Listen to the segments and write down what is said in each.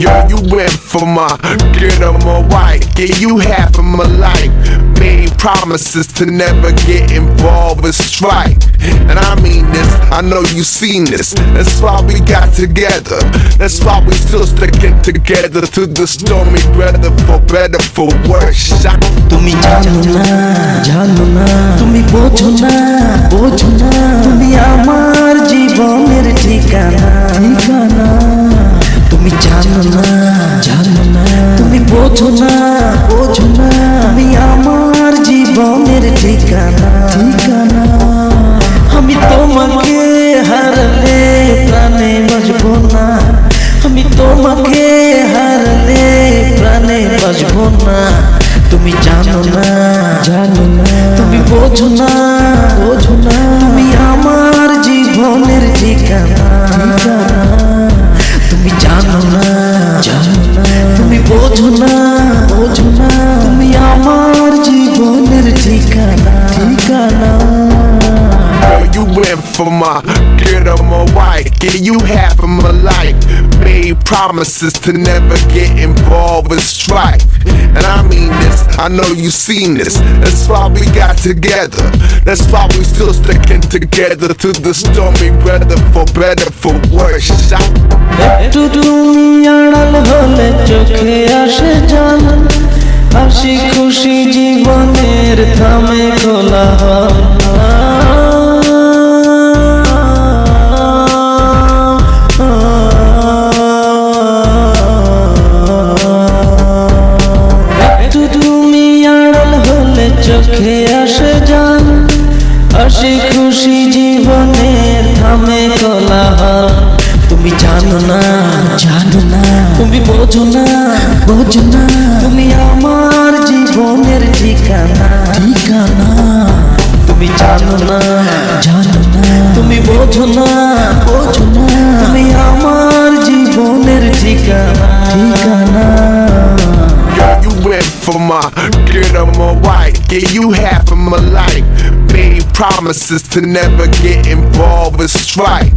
Yo, you went for my good of my white. Gave you half of my life. Made promises to never get involved with strife. And I mean this, I know you seen this. That's why we got together. That's why we still sticking together through the stormy weather, for better, for worse. Shot তুমি জানো না জানো না তুমি বোঝো না জানো না তুমি বোঝো না বোঝো না তুমি আমার জীবনের ঠিকানা ঠিকানা। আমি তোমাকে হারলে প্রাণে বাজবো না। আমি তোমাকে হারলে প্রাণে বাজবো না। তুমি জানো না জানো না তুমি বোঝো না went for my good of my white. Gave you half of my life. Made promises to never get involved with strife. And I mean this, I know you seen this. That's why we got together. That's why we still sticking together through the stormy weather, for better, for worse. Shot একটু তুমি আড়াল হলে চোখে আসে জান হাসি খুশি জীবনের থামে খোলা একটু খুশি জীবনের থামে কোলাহল। তুমি জানো না জানো না। তুমি বোঝো না বোঝো না। তুমি আমার জীবনের ঠিকানা। ঠিকানা। তুমি জানো না জানো না। তুমি বোঝো না বোঝো না। তুমি আমার জীবনের ঠিকানা। ঠিকানা। You went for my good of my white. Gave you half of my life. Made promises to never get involved with strife.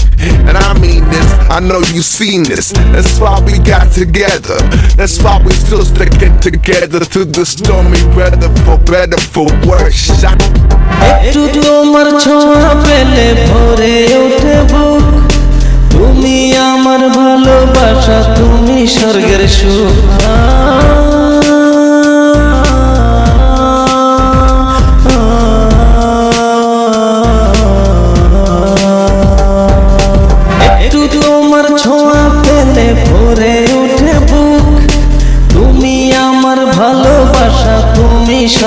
And I mean this, I know you seen this. That's why we got together. That's why we still sticking together through the stormy weather, for better, for worse. Shot একটু তোমার ছোঁয়া পেলে ভরে ওঠে বুক তুমি আমার ভালোবাসা তুমি স্বর্গের সুখ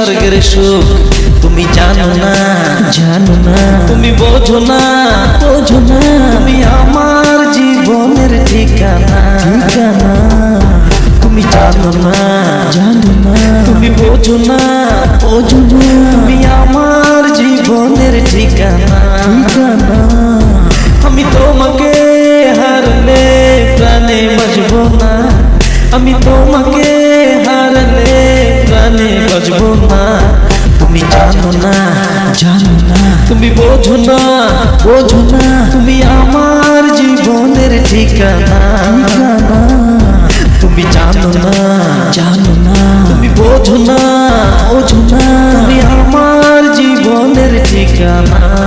স্বর্গের সুখ তুমি জানো না। জানো না। তুমি বোঝো না। বোঝো না। তুমি আমার জীবনের ঠিকানা। ঠিকানা। তুমি জানো না। জানো না। তুমি বোঝো না। বোঝো না। তুমি আমার জীবনের ঠিকানা। ঠিকানা। আমি তোমাকে হারলে প্রাণে বাজবো না। আমি তোমাকে হারলে প্রাণে বাঁচবো না। তুমি জানো না। জানো না। তুমি বোঝো না। বোঝো না। তুমি আমার জীবনের ঠিকানা। তুমি জানো না। জানো না। তুমি বোঝো না। বোঝো না। তুমি আমার জীবনের ঠিকানা।